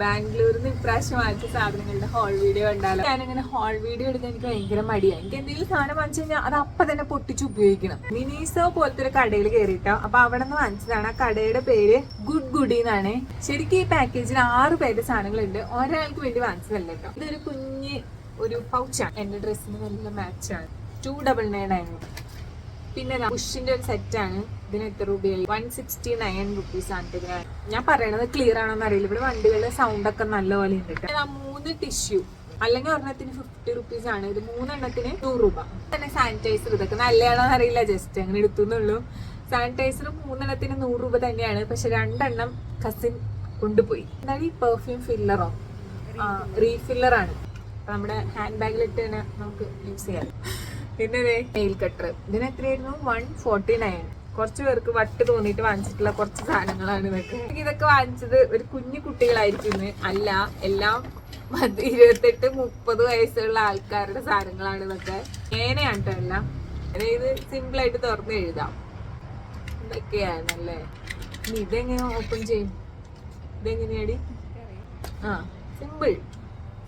ബാംഗ്ലൂരിൽ നിന്ന് ഇപ്രാവശ്യം വാങ്ങിച്ച സാധനങ്ങളുടെ ഹോൾ വീഡിയോ ഉണ്ടാവില്ല ഞാനിങ്ങനെ ഹോൾ വീഡിയോ എടുക്കാൻ എനിക്ക് ഭയങ്കര മടിയാണ് എനിക്ക് എന്തെങ്കിലും സാധനം വാങ്ങിച്ചു കഴിഞ്ഞാൽ അത് അപ്പൊ തന്നെ പൊട്ടിച്ച് ഉപയോഗിക്കണം. മിനീസോ പോലത്തെ ഒരു കടയിൽ കയറിയിട്ടോ അപ്പൊ അവിടെ നിന്ന് വാങ്ങിച്ചതാണ്. ആ കടയുടെ പേര് ഗുഡ് ഗുഡി എന്നാണ്. ശരിക്കും ഈ പാക്കേജിൽ ആറ് പേരുടെ സാധനങ്ങളുണ്ട്. ഒരാൾക്ക് വേണ്ടി വാങ്ങിച്ചതല്ല കേട്ടോ. ഇതൊരു കുഞ്ഞ് ഒരു പൗച്ചാണ് എന്റെ ഡ്രസ്സിന് നല്ല മാച്ചാണ് ടു ഡബിൾ നയൻ ആയിരുന്നു. പിന്നെ ബുഷിന്റെ ഒരു സെറ്റാണ് ഇതിന് എത്ര രൂപയായി? വൺ സിക്സ്റ്റി നയൻ റുപ്പീസ് ആണ് ഞാൻ പറയണത് ക്ലിയർ ആണോന്ന് അറിയില്ല. ഇവിടെ വണ്ടികളുടെ സൗണ്ട് ഒക്കെ നല്ല പോലെ ഉണ്ട് കേട്ടോ. മൂന്ന് ടിഷ്യൂ അല്ലെങ്കിൽ ഒരെണ്ണത്തിന് ഫിഫ്റ്റി റുപ്പീസ് ആണ്. ഇത് മൂന്നെണ്ണത്തിന് നൂറ് രൂപ. തന്നെ സാനിറ്റൈസർ ഇതൊക്കെ നല്ലതാണോന്ന് അറിയില്ല. ജസ്റ്റ് അങ്ങനെ എടുത്തുന്നുള്ളൂ സാനിറ്റൈസർ മൂന്നെണ്ണത്തിന് നൂറ് രൂപ തന്നെയാണ്. പക്ഷെ രണ്ടെണ്ണം കസിൻ കൊണ്ടുപോയി. എന്നാൽ ഈ പെർഫ്യൂം ഫില്ലറോ റീഫില്ലറാണ് നമ്മുടെ ഹാൻഡ് ബാഗിലിട്ട് തന്നെ നമുക്ക് യൂസ് ചെയ്യാം. പിന്നെ നെയിൽ കട്ടർ ഇതിന് എത്രയായിരുന്നു വൺ ഫോർട്ടി നയൻ കുറച്ച് പേർക്ക് വട്ട് തോന്നിയിട്ട് വാങ്ങിച്ചിട്ടുള്ള കുറച്ച് സാധനങ്ങളാണ് ഇതൊക്കെ. ഇതൊക്കെ വാങ്ങിച്ചത് ഒരു കുഞ്ഞു കുട്ടികളായിരിക്കും. അല്ല എല്ലാം പത്ത് ഇരുപത്തെട്ട് മുപ്പത് വയസ്സുള്ള ആൾക്കാരുടെ സാധനങ്ങളാണ് ഇതൊക്കെ. ഏനെയാണ് കേട്ടോ എല്ലാം? ഇത് സിമ്പിൾ ആയിട്ട് തുറന്ന് എഴുതാം. ഇതൊക്കെയാണല്ലേ? ഇനി ഇതെങ്ങനെ ഓപ്പൺ ചെയ്യും? ഇതെങ്ങനെയാടി? ആ സിമ്പിൾ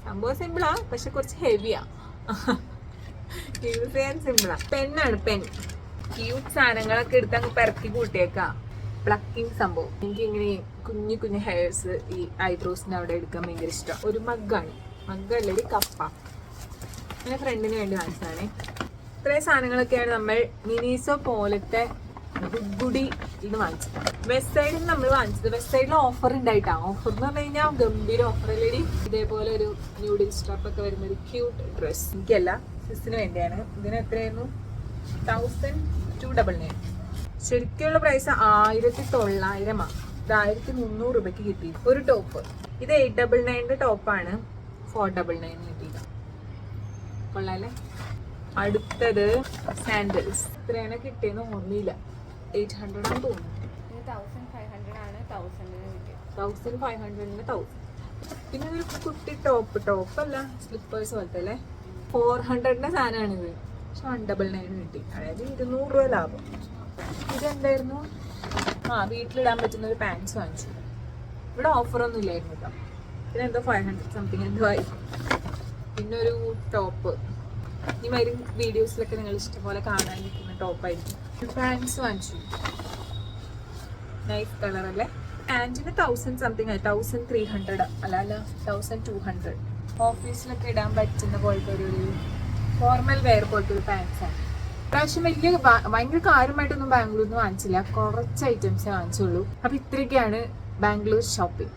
സംഭവം സിമ്പിളാ പക്ഷെ കുറച്ച് ഹെവിയാ യൂസ് ചെയ്യാൻ സിമ്പിളാ പെണ്ണാണ് പെൻ ക്യൂട്ട് സാധനങ്ങളൊക്കെ എടുത്ത് അങ്ങ് പെരക്കി കൂട്ടിയേക്കാം. പ്ലക്കിംഗ് സംഭവം. എനിക്ക് ഇങ്ങനെ കുഞ്ഞു കുഞ്ഞു ഹെയർസ് ഈ ഐബ്രോസിന് അവിടെ എടുക്കാൻ ഭയങ്കര ഇഷ്ടം. ഒരു മഗ്ഗാണ് മഗ്ഗല്ല ഒരു കപ്പ. എന്റെ ഫ്രണ്ടിന് വേണ്ടി വാങ്ങിച്ചതാണേ. ഇത്രയും സാധനങ്ങളൊക്കെയാണ് നമ്മൾ മിനീസോ പോലത്തെ ഗുഡി ഇത് വാങ്ങിച്ചത്. വെസ്റ്റ് സൈഡിൽ നമ്മൾ വാങ്ങിച്ചത്. വെസ്റ്റ് സൈഡിൽ ഓഫർ ഉണ്ടായിട്ടാ ഓഫർ എന്ന് പറഞ്ഞു കഴിഞ്ഞാൽ ഗംഭീര ഓഫർ അല്ലേടി. ഇതേപോലെ ഒരു ന്യൂഡിൽ സ്ട്രപ്പ് ഒക്കെ വരുന്ന ഒരു ക്യൂട്ട് ഡ്രസ് എനിക്കല്ല സിസിന് വേണ്ടിയാണ്. ഇതിന് എത്രയായിരുന്നു? തൗസൻഡ് ടു ഡബിൾ നയൻ ശരിക്കുള്ള പ്രൈസ് ആയിരത്തി തൊള്ളായിരമാണ് ഇത് ആയിരത്തി മുന്നൂറ് രൂപയ്ക്ക് കിട്ടി. ഒരു ടോപ്പ് ഇത് എയ്റ്റ് ഡബിൾ നയന്റെ ടോപ്പാണ് ഫോർ ഡബിൾ നയൻ കിട്ടിയത്. കൊള്ളാല്ലേ? അടുത്തത് സാൻഡൽസ് ഇത്രയാണ് കിട്ടിയെന്ന് ഓർമ്മയില്ല. എയ്റ്റ് ഹൺഡ്രഡ് ആണെന്ന് തോന്നുന്നു. ഇത് തൗസൻഡ് ഫൈവ് ഹൺഡ്രഡ് ആണ് തൗസൻഡിന് തൗസൻഡ് ഫൈവ് ഹൺഡ്രഡിന് തൗസൻഡ് പിന്നെ ഒരു കുട്ടി ടോപ്പ് ടോപ്പ് അല്ല സ്ലിപ്പേഴ്സ് പോലത്തെ അല്ലേ? ഫോർ ഹൺഡ്രഡിന്റെ സാധനമാണിത് പക്ഷെ വൺ ഡബിൾ നയൻ കിട്ടി. അതായത് ഇരുന്നൂറ് രൂപ ലാഭം. ഇതെന്തായിരുന്നു? ആ വീട്ടിലിടാൻ പറ്റുന്ന ഒരു പാൻസ് വാങ്ങിച്ചു. ഇവിടെ ഓഫറൊന്നും ഇല്ലായിരുന്നു കേട്ടോ. പിന്നെ എന്തോ ഫൈവ് ഹൺഡ്രഡ് സംതിങ് എന്തോ ആയി. പിന്നെ ഒരു ടോപ്പ് ഈ വരും വീഡിയോസിലൊക്കെ നിങ്ങൾ ഇഷ്ടംപോലെ കാണാൻ നിൽക്കുന്ന ടോപ്പായിരിക്കും. പാൻസ് വാങ്ങിച്ചു. നൈഫ് കളർ അല്ലേ? പാന്റിന് തൗസൻഡ് സംതിങ് ആയി. തൗസൻഡ് ത്രീ ഹൺഡ്രഡ് അല്ല അല്ല തൗസൻഡ് ടു ഹൺഡ്രഡ് ഓഫീസിലൊക്കെ ഇടാൻ പറ്റുന്ന പോലത്തെ ഒരു ഫോർമൽ വെയർ പോലത്തെ ഒരു പാൻസ് ആണ്. പ്രാവശ്യം വലിയ ഭയങ്കര കാര്യമായിട്ടൊന്നും ബാംഗ്ലൂരിൽ നിന്ന് വാങ്ങിച്ചില്ല. കുറച്ച് ഐറ്റംസേ വാങ്ങിച്ചുള്ളൂ. അപ്പം ഇത്രയൊക്കെയാണ് ബാംഗ്ലൂർ ഷോപ്പിംഗ്